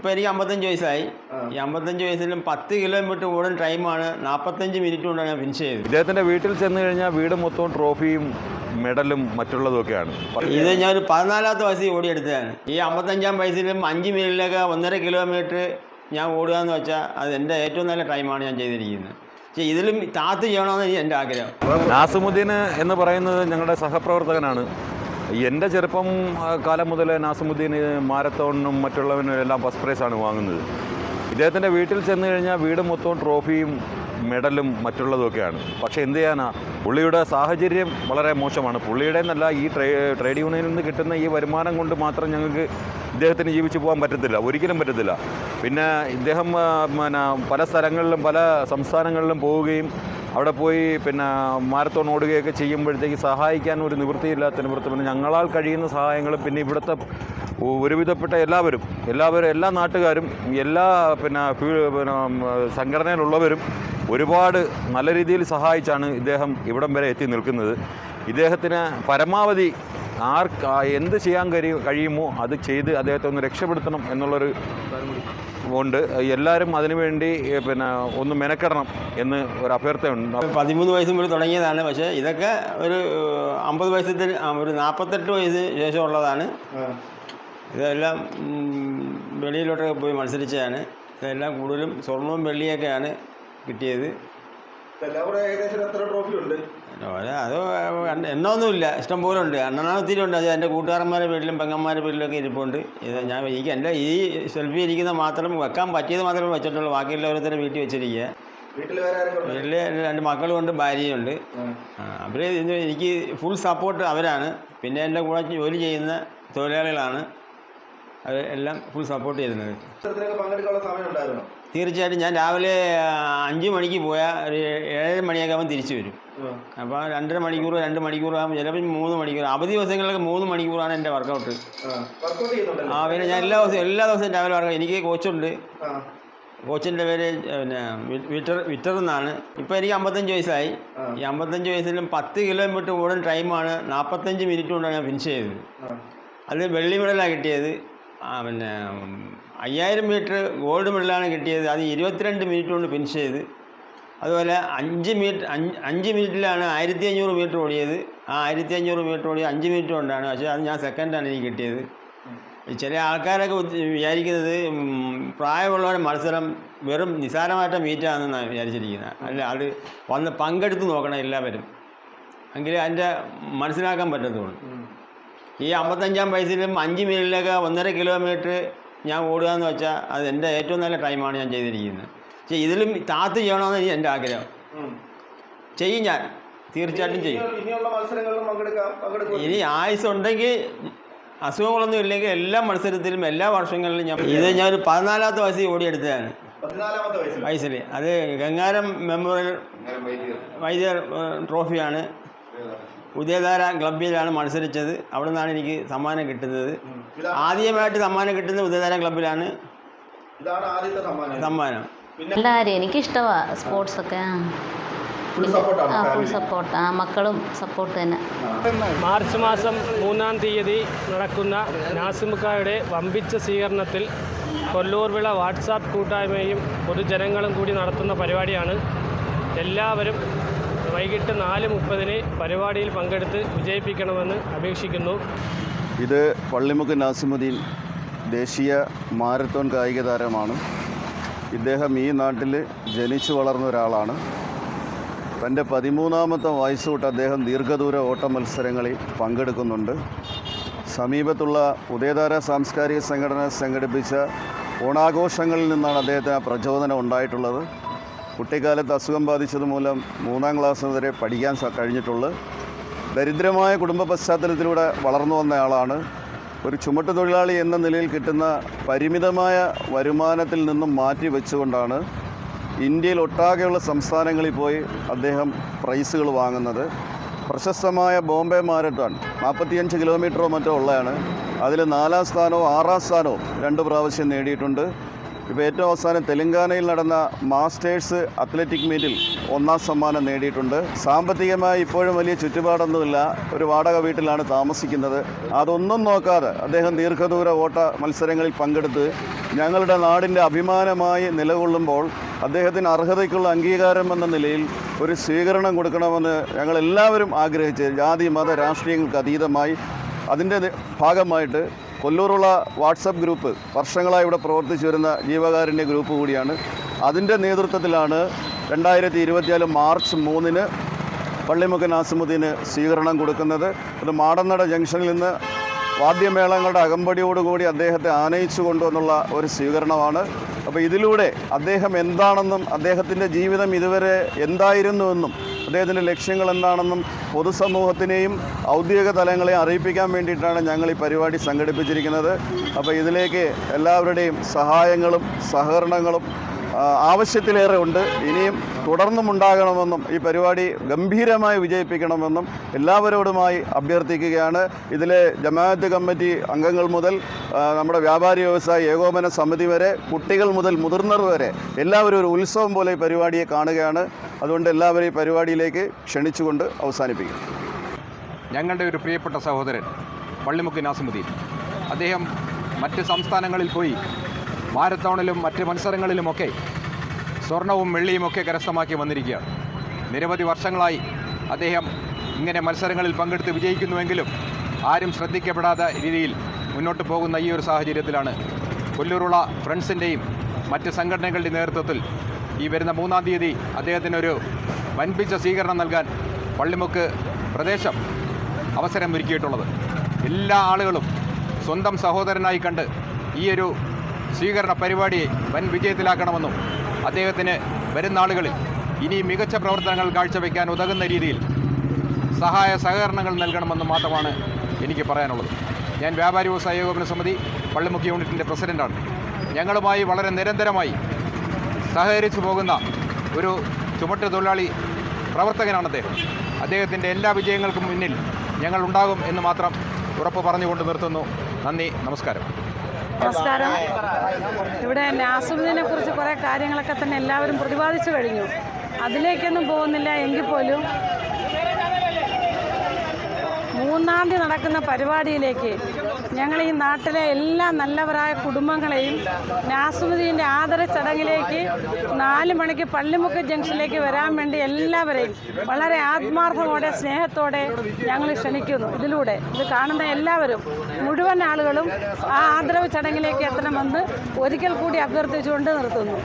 ഇപ്പോൾ എനിക്ക് അമ്പത്തഞ്ച് വയസ്സായി. ഈ അമ്പത്തഞ്ച് വയസ്സിലും പത്ത് കിലോമീറ്റർ ഓടുന്ന ടൈമാണ് നാൽപ്പത്തഞ്ച് മിനിറ്റ് കൊണ്ടാണ് ഞാൻ ഫിനിഷ് ചെയ്തത്. ഇദ്ദേഹത്തിന്റെ വീട്ടിൽ ചെന്ന് കഴിഞ്ഞാൽ വീട് മൊത്തവും ട്രോഫിയും മെഡലും മറ്റുള്ളതൊക്കെയാണ്. ഇത് ഞാൻ ഒരു പതിനാലാമത്തെ വയസ്സിൽ ഓടിയെടുത്തതാണ്. ഈ അമ്പത്തഞ്ചാം വയസ്സിലും അഞ്ച് മിനിറ്റിലൊക്കെ ഒന്നര കിലോമീറ്റർ ഞാൻ ഓടുക എന്ന് വെച്ചാൽ അത് എന്റെ ഏറ്റവും നല്ല ടൈമാണ് ഞാൻ ചെയ്തിരിക്കുന്നത്. പക്ഷേ ഇതിലും താത്ത് ചെയ്യണമെന്ന് എന്റെ ആഗ്രഹം. നാസിമുദ്ദീൻ എന്ന് പറയുന്നത് ഞങ്ങളുടെ സഹപ്രവർത്തകനാണ്. എന്റെ ചെറുപ്പം കാലം മുതൽ നാസമുദ്ദീന് മാരത്തോണിനും മറ്റുള്ളവനും എല്ലാം ഫസ്റ്റ് പ്രൈസാണ് വാങ്ങുന്നത്. ഇദ്ദേഹത്തിന്റെ വീട്ടിൽ ചെന്ന് കഴിഞ്ഞാൽ വീട് മൊത്തവും ട്രോഫിയും മെഡലും മറ്റുള്ളതൊക്കെയാണ് പക്ഷേ എന്ത് ചെയ്യാനാ? പുള്ളിയുടെ സാഹചര്യം വളരെ മോശമാണ്. പുള്ളിയുടെ എന്നല്ല ഈ ട്രേ ട്രേഡ് യൂണിയനിൽ നിന്ന് കിട്ടുന്ന ഈ വരുമാനം കൊണ്ട് മാത്രം ഞങ്ങൾക്ക് ഇദ്ദേഹത്തിന് ജീവിച്ചു പോകാൻ പറ്റത്തില്ല. ഒരിക്കലും പറ്റത്തില്ല. പിന്നെ ഇദ്ദേഹം പിന്നെ പല സ്ഥലങ്ങളിലും പല സംസ്ഥാനങ്ങളിലും പോവുകയും അവിടെ പോയി പിന്നെ മാരത്തോൺ ഓടുകയൊക്കെ ചെയ്യുമ്പോഴത്തേക്ക് സഹായിക്കാൻ ഒരു നിവൃത്തിയില്ലാത്ത നിവൃത്തി പിന്നെ ഞങ്ങളാൽ കഴിയുന്ന സഹായങ്ങളും പിന്നെ ഇവിടുത്തെ ഒരുവിധപ്പെട്ട എല്ലാവരും എല്ലാവരും എല്ലാ നാട്ടുകാരും എല്ലാ പിന്നെ പിന്നെ സംഘടനയിലുള്ളവരും ഒരുപാട് നല്ല രീതിയിൽ സഹായിച്ചാണ് ഇദ്ദേഹം ഇവിടം വരെ എത്തി നിൽക്കുന്നത്. ഇദ്ദേഹത്തിന് പരമാവധി ആർക്ക് എന്ത് ചെയ്യാൻ കഴിയുമോ അത് ചെയ്ത് അദ്ദേഹത്തെ ഒന്ന് രക്ഷപ്പെടുത്തണം എന്നുള്ളൊരു ഉണ്ട്. എല്ലാവരും അതിനുവേണ്ടി പിന്നെ ഒന്ന് മെനക്കെടണം എന്ന് ഒരു അഭ്യർത്ഥനയുണ്ട്. പതിമൂന്ന് വയസ്സ് മുതൽ തുടങ്ങിയതാണ്. പക്ഷേ ഇതൊക്കെ ഒരു അമ്പത് വയസ്സിൽ ഒരു നാൽപ്പത്തെട്ട് വയസ്സ് ശേഷമുള്ളതാണ് ഇതെല്ലാം വെളിയിലോട്ടൊക്കെ പോയി മത്സരിച്ചതാണ്. ഇതെല്ലാം കൂടുതലും സ്വർണവും വെള്ളിയൊക്കെയാണ് കിട്ടിയത്. ഉണ്ട് അത് എണ്ണമൊന്നുമില്ല ഇഷ്ടം പോലെ ഉണ്ട്. എണ്ണ ഒത്തിരി ഉണ്ട്. അത് എന്റെ കൂട്ടുകാരന്മാരുടെ വീട്ടിലും പെങ്ങന്മാരുടെ വീട്ടിലൊക്കെ ഇരിപ്പുണ്ട്. ഇത് ഞാൻ എനിക്ക് എന്റെ ഈ സെൽഫി ഇരിക്കുന്ന മാത്രം വെക്കാൻ പറ്റിയത് മാത്രമേ വെച്ചിട്ടുള്ളൂ. ബാക്കിയുള്ള ഓരോരുത്തരെ വീട്ടിൽ വെച്ചിരിക്കുക വീട്ടിൽ ഉണ്ട്? രണ്ട് മക്കളുമുണ്ട് ഭാര്യയുണ്ട് അവർ എനിക്ക് ഫുൾ സപ്പോർട്ട് അവരാണ്. പിന്നെ എന്റെ കൂടെ ജോലി ചെയ്യുന്ന തൊഴിലാളികളാണ്. അവർ എല്ലാം ഫുൾ സപ്പോർട്ട് ചെയ്യുന്നത്. തീർച്ചയായിട്ടും ഞാൻ രാവിലെ അഞ്ച് മണിക്ക് പോയാൽ ഒരു ഏഴര മണിയൊക്കെ ആകുമ്പോൾ തിരിച്ചു വരും. അപ്പോൾ രണ്ടര മണിക്കൂർ രണ്ട് മണിക്കൂർ ആകുമ്പോൾ ചിലപ്പോൾ മൂന്ന് മണിക്കൂർ അവധി ദിവസങ്ങളിലൊക്കെ മൂന്ന് മണിക്കൂറാണ് എന്റെ വർക്കൗട്ട്. ആ പിന്നെ ഞാൻ എല്ലാ ദിവസവും എല്ലാ ദിവസവും രാവിലെ വർക്ക് എനിക്ക് കോച്ചുണ്ട്. കോച്ചിന്റെ പേര് പിന്നെ വിറ്റർ വിറ്റർ എന്നാണ്. ഇപ്പോൾ എനിക്ക് അമ്പത്തഞ്ച് വയസ്സായി. ഈ അമ്പത്തഞ്ച് വയസ്സിലും പത്ത് കിലോമീറ്റർ ഓടുന്ന ടൈമാണ് നാൽപ്പത്തഞ്ച് മിനിറ്റ് കൊണ്ടാണ് ഞാൻ ഫിനിഷ് ചെയ്തത്. അത് വെള്ളി മെഡലാണ് കിട്ടിയത്. ആ പിന്നെ അയ്യായിരം മീറ്റർ ഗോൾഡ് മെഡലാണ് കിട്ടിയത്. അത് ഇരുപത്തിരണ്ട് മിനിറ്റ് കൊണ്ട് ഫിനിഷ് ചെയ്ത്. അതുപോലെ അഞ്ച് മീറ്റർ അഞ്ച് അഞ്ച് മിനിറ്റിലാണ് ആയിരത്തി അഞ്ഞൂറ് മീറ്റർ ഓടിയത്. ആ ആയിരത്തി അഞ്ഞൂറ് മീറ്റർ ഓടി അഞ്ച് മിനിറ്റ് കൊണ്ടാണ്. പക്ഷേ അത് ഞാൻ സെക്കൻഡാണ് എനിക്ക് കിട്ടിയത്. ചില ആൾക്കാരൊക്കെ വിചാരിക്കുന്നത് പ്രായമുള്ളവരുടെ മത്സരം വെറും നിസ്സാരമായിട്ട മീറ്റാണെന്നാണ് വിചാരിച്ചിരിക്കുന്നത്. അല്ല അത് വന്ന് പങ്കെടുത്ത് നോക്കണം എല്ലാവരും. എങ്കിലേ അതിന്റെ മനസ്സിലാക്കാൻ പറ്റത്തുള്ളൂ. ഈ അമ്പത്തഞ്ചാം വയസ്സിലും അഞ്ച് മിനിറ്റിലൊക്കെ ഒന്നര കിലോമീറ്റർ ഞാൻ ഓടുക എന്ന് വെച്ചാൽ അത് എന്റെ ഏറ്റവും നല്ല ടൈമാണ് ഞാൻ ചെയ്തിരിക്കുന്നത്. ഇതിലും താത്ത് ചെയ്യണമെന്ന് എന്റെ ആഗ്രഹം. ചെയ്യും ഞാൻ. തീർച്ചയായിട്ടും ചെയ്യും. ഇനി- ഇനിയുള്ള മത്സരങ്ങളിലും പങ്കെടുക്കാം പങ്കെടുക്കും ഇനി ആയുസ് ഉണ്ടെങ്കിൽ അസുഖങ്ങളൊന്നും ഇല്ലെങ്കിൽ എല്ലാ മത്സരത്തിലും എല്ലാ വർഷങ്ങളിലും ഞാൻ ഇത് ഞാൻ ഒരു പതിനാലാമത്തെ വയസ്സിൽ ഓടിയെടുത്തതാണ്. വയസ്സിൽ. അത് ഗംഗാരം മെമ്മോറിയൽ വൈദ്യർ. ട്രോഫിയാണ്. ഉദയധാര ക്ലബിലാണ് മത്സരിച്ചത്. അവിടെ നിന്നാണ് എനിക്ക് സമ്മാനം കിട്ടുന്നത്. ആദ്യമായിട്ട് സമ്മാനം കിട്ടുന്നത് ഉദയധാര ക്ലബിലാണ് ഇതാണ് ആദ്യത്തെ സമ്മാനം. സ്പോർട്സ് എനിക്കിഷ്ടമാണ് സപ്പോർട്ടാണ് ആ ഫുൾ സപ്പോർട്ട്. ആ മക്കളും സപ്പോർട്ട് തന്നെ. മാർച്ച് മാസം മൂന്നാം തീയതി നടക്കുന്ന നാസിമുക്കായുടെ വമ്പിച്ച സ്വീകരണത്തിൽ കൊല്ലൂർവിള വാട്സാപ്പ് കൂട്ടായ്മയും പൊതുജനങ്ങളും കൂടി നടത്തുന്ന പരിപാടിയാണ്. എല്ലാവരും വൈകിട്ട് നാല് മുപ്പതിന് പരിപാടിയിൽ പങ്കെടുത്ത് വിജയിപ്പിക്കണമെന്ന് അപേക്ഷിക്കുന്നു. ഇത് പള്ളിമുക്ക് നാസിമുദ്ദീൻ ദേശീയ മാരത്തോൺ കായിക താരമാണ്. ഇദ്ദേഹം ഈ നാട്ടിൽ ജനിച്ചു വളർന്ന ഒരാളാണ്. തന്റെ പതിമൂന്നാമത്തെ വയസ്സ് തൊട്ട് അദ്ദേഹം ദീർഘദൂര ഓട്ട മത്സരങ്ങളിൽ പങ്കെടുക്കുന്നുണ്ട്. സമീപത്തുള്ള ഉദയധാര സാംസ്കാരിക സംഘടന സംഘടിപ്പിച്ച ഓണാഘോഷങ്ങളിൽ നിന്നാണ് അദ്ദേഹത്തിന് ആ പ്രചോദനം ഉണ്ടായിട്ടുള്ളത്. കുട്ടിക്കാലത്ത് അസുഖം ബാധിച്ചത് മൂലം മൂന്നാം ക്ലാസ് വരെ പഠിക്കാൻ കഴിഞ്ഞിട്ടുള്ളൂ. ദരിദ്രമായ കുടുംബ പശ്ചാത്തലത്തിലൂടെ വളർന്നു വന്നയാളാണ് ഒരു ചുമട്ട് തൊഴിലാളി എന്ന നിലയിൽ കിട്ടുന്ന പരിമിതമായ വരുമാനത്തിൽ നിന്നും മാറ്റി വെച്ചുകൊണ്ടാണ് ഇന്ത്യയിൽ ഒട്ടാകെയുള്ള സംസ്ഥാനങ്ങളിൽ പോയി അദ്ദേഹം പ്രൈസുകൾ വാങ്ങുന്നത്. പ്രശസ്തമായ ബോംബെ മാരത്തോൺ നാൽപ്പത്തിയഞ്ച് കിലോമീറ്ററോ മറ്റോ ഉള്ളതാണ് അതിൽ നാലാം സ്ഥാനവും ആറാം സ്ഥാനവും രണ്ട് പ്രാവശ്യം നേടിയിട്ടുണ്ട്. ഇപ്പോൾ ഏറ്റവും അവസാനം തെലങ്കാനയിൽ നടന്ന മാസ്റ്റേഴ്സ് അത്ലറ്റിക് മീറ്റിൽ ഒന്നാം സമ്മാനം നേടിയിട്ടുണ്ട്. സാമ്പത്തികമായി ഇപ്പോഴും വലിയ ചുറ്റുപാടൊന്നുമില്ല. ഒരു വാടക വീട്ടിലാണ് താമസിക്കുന്നത്. അതൊന്നും നോക്കാതെ അദ്ദേഹം ദീർഘദൂര ഓട്ട മത്സരങ്ങളിൽ പങ്കെടുത്ത് ഞങ്ങളുടെ നാടിന്റെ അഭിമാനമായി നിലകൊള്ളുമ്പോൾ അദ്ദേഹത്തിന് അർഹതയ്ക്കുള്ള അംഗീകാരം എന്ന നിലയിൽ ഒരു സ്വീകരണം കൊടുക്കണമെന്ന് ഞങ്ങളെല്ലാവരും ആഗ്രഹിച്ച് ജാതി മത രാഷ്ട്രീയങ്ങൾക്ക് അതീതമായി അതിന്റെ ഭാഗമായിട്ട് കൊല്ലൂറുള്ള വാട്സപ്പ് ഗ്രൂപ്പ് വർഷങ്ങളായി ഇവിടെ പ്രവർത്തിച്ചു വരുന്ന ജീവകാരുണ്യ ഗ്രൂപ്പ് കൂടിയാണ്. അതിന്റെ നേതൃത്വത്തിലാണ് രണ്ടായിരത്തി ഇരുപത്തിനാല് മാർച്ച് മൂന്നിന് പള്ളിമുക്കൻ ആസിമുദ്ദീന് സ്വീകരണം കൊടുക്കുന്നത്. അത് മാടന്നട ജംഗ്ഷനിൽ നിന്ന് വാദ്യമേളങ്ങളുടെ അകമ്പടിയോടുകൂടി അദ്ദേഹത്തെ ആനയിച്ചു കൊണ്ടുവന്നുള്ള ഒരു സ്വീകരണമാണ്. അപ്പോൾ ഇതിലൂടെ അദ്ദേഹം എന്താണെന്നും അദ്ദേഹത്തിന്റെ ജീവിതം ഇതുവരെ എന്തായിരുന്നുവെന്നും അദ്ദേഹത്തിന്റെ ലക്ഷ്യങ്ങൾ എന്താണെന്നും പൊതുസമൂഹത്തിനെയും ഔദ്യോഗിക തലങ്ങളെ അറിയിപ്പിക്കാൻ വേണ്ടിയിട്ടാണ് ഞങ്ങൾ ഈ പരിപാടി സംഘടിപ്പിച്ചിരിക്കുന്നത്. അപ്പോൾ ഇതിലേക്ക് എല്ലാവരുടെയും സഹായങ്ങളും സഹകരണങ്ങളും ആവശ്യത്തിലേറെ ഉണ്ട്. ഇനിയും തുടർന്നും ഉണ്ടാകണമെന്നും ഈ പരിപാടി ഗംഭീരമായി വിജയിപ്പിക്കണമെന്നും എല്ലാവരോടുമായി അഭ്യർത്ഥിക്കുകയാണ്. ഇതിലെ ജമാഅത്ത് കമ്മിറ്റി അംഗങ്ങൾ മുതൽ നമ്മുടെ വ്യാപാരി വ്യവസായ ഏകോപന സമിതി വരെ കുട്ടികൾ മുതൽ മുതിർന്നവർ വരെ എല്ലാവരും ഒരു ഉത്സവം പോലെ ഈ പരിപാടിയെ കാണുകയാണ്. അതുകൊണ്ട് എല്ലാവരും ഈ പരിപാടിയിലേക്ക് ക്ഷണിച്ചുകൊണ്ട് അവസാനിപ്പിക്കും ഞങ്ങളുടെ ഒരു പ്രിയപ്പെട്ട സഹോദരൻ പള്ളിമുക്ക് നാസിമുദ്ദീൻ. അദ്ദേഹം മറ്റ് സംസ്ഥാനങ്ങളിൽ പോയി മാരത്തോണിലും മറ്റ് മത്സരങ്ങളിലുമൊക്കെ സ്വർണവും വെള്ളിയുമൊക്കെ കരസ്ഥമാക്കി വന്നിരിക്കുകയാണ്. നിരവധി വർഷങ്ങളായി അദ്ദേഹം ഇങ്ങനെ മത്സരങ്ങളിൽ പങ്കെടുത്ത് വിജയിക്കുന്നുവെങ്കിലും ആരും ശ്രദ്ധിക്കപ്പെടാത്ത രീതിയിൽ മുന്നോട്ട് പോകുന്ന ഈ ഒരു സാഹചര്യത്തിലാണ് കൊല്ലൂരുള്ള ഫ്രണ്ട്സിന്റെയും മറ്റ് സംഘടനകളുടെ നേതൃത്വത്തിൽ ഈ വരുന്ന മൂന്നാം തീയതി അദ്ദേഹത്തിനൊരു വൻപിച്ച സ്വീകരണം നൽകാൻ പള്ളിമുക്ക് പ്രദേശം അവസരം ഒരുക്കിയിട്ടുള്ളത്. എല്ലാ ആളുകളും സ്വന്തം സഹോദരനായി കണ്ട് ഈയൊരു സ്വീകരണ പരിപാടിയെ വൻ വിജയത്തിലാക്കണമെന്നും അദ്ദേഹത്തിന് വരും നാളുകളിൽ ഇനി മികച്ച പ്രവർത്തനങ്ങൾ കാഴ്ചവെക്കാൻ ഉതകുന്ന രീതിയിൽ സഹായ സഹകരണങ്ങൾ നൽകണമെന്നും മാത്രമാണ് എനിക്ക് പറയാനുള്ളത്. ഞാൻ വ്യാപാരി വ്യവസായ ഏകോപന സമിതി പള്ളിമുഖി യൂണിറ്റിന്റെ പ്രസിഡന്റാണ് ഞങ്ങളുമായി വളരെ നിരന്തരമായി സഹകരിച്ചു പോകുന്ന ഒരു ചുമട്ട് തൊഴിലാളി പ്രവർത്തകനാണ് അദ്ദേഹം. അദ്ദേഹത്തിന്റെ എല്ലാ വിജയങ്ങൾക്കും മുന്നിൽ ഞങ്ങൾ ഉണ്ടാകും എന്ന് മാത്രം ഉറപ്പ് പറഞ്ഞുകൊണ്ട് നിർത്തുന്നു. നന്ദി നമസ്കാരം. നമസ്കാരം. ഇവിടെ നാസുദ്ദീനെ കുറിച്ച് കുറേ കാര്യങ്ങളൊക്കെ തന്നെ എല്ലാവരും പ്രതിപാദിച്ചു കഴിഞ്ഞു. അതിലേക്കൊന്നും പോകുന്നില്ല എങ്കിൽ പോലും. മൂന്നാം തീയതി നടക്കുന്ന പരിപാടിയിലേക്ക് ഞങ്ങൾ ഈ നാട്ടിലെ എല്ലാ നല്ലവരായ കുടുംബങ്ങളെയും നാസുദ്ദീന്റെ ആദര ചടങ്ങിലേക്ക് നാല് മണിക്ക് പള്ളിമുക്ക് ജംഗ്ഷനിലേക്ക് വരാൻ വേണ്ടി എല്ലാവരെയും വളരെ ആത്മാർത്ഥമോടെ സ്നേഹത്തോടെ ഞങ്ങൾ ക്ഷണിക്കുന്നു. ഇതിലൂടെ ഇത് കാണുന്ന എല്ലാവരും മുഴുവൻ ആളുകളും ആ ആദരവ് ചടങ്ങിലേക്ക് എത്തണമെന്ന് ഒരിക്കൽ കൂടി അഭ്യർത്ഥിച്ചുകൊണ്ട് നിർത്തുന്നു.